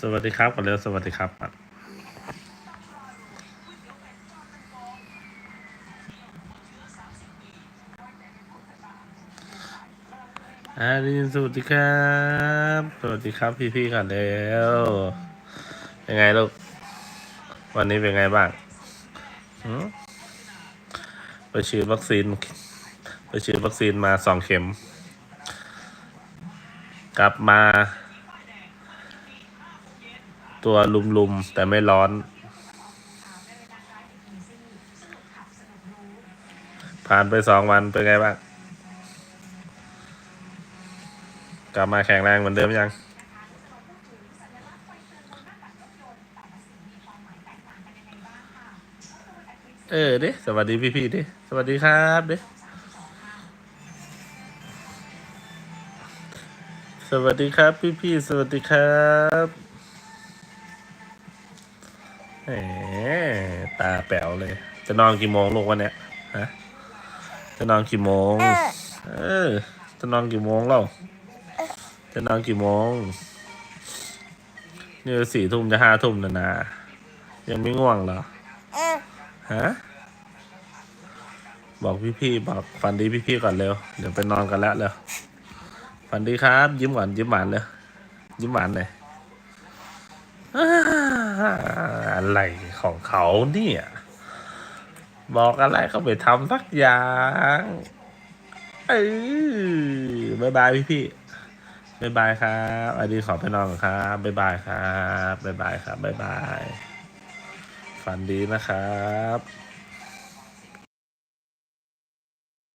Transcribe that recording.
สวัสดีครับก่อนเร็วสวัสดีครับก่อารินสวัสดีครับ สวัสดีครับพี่ ๆก่อนเร็วเป็นไงลูก วันนี้เป็นไงบ้างไปฉีดวัคซีน ไปฉีดวัคซีนมาสองเข็ม กลับมา ตัวลุมๆ แต่ไม่ร้อน ผ่านไปสองวันเป็นไงบ้าง กลับมาแข็งแรงเหมือนเดิมยังเออเด้สวัสดีพี่ๆดิสวัสดีครับเด้สวัสดีครับพี่ๆสวัสดีครับ แหมตาแป๋วเลย จะนอนกี่โมงลูกวันเนี้ยฮะจะนอนกี่โมง เออ จะนอนกี่โมงเล่าจะนอนกี่โมงนี่สี่ทุ่มจะห้าทุ่มแล้วนะยังไม่ง่วงเหรอฮะบอกพี่ๆบอกฝันดีพี่ๆก่อนเร็วเดี๋ยวไปนอนกันแล้วเร็วฝันดีครับ ยิ้มหวานยิ้มหวานเลยยิ้มหวานเลย อะไรของเขาเนี่ย บอกอะไรก็ไปทำสักอย่างเออบายบายพี่พี่บายบายครับอันนี้ขอไปนอนครับบายบายครับบายบายครับบายบายฝันดีนะครับ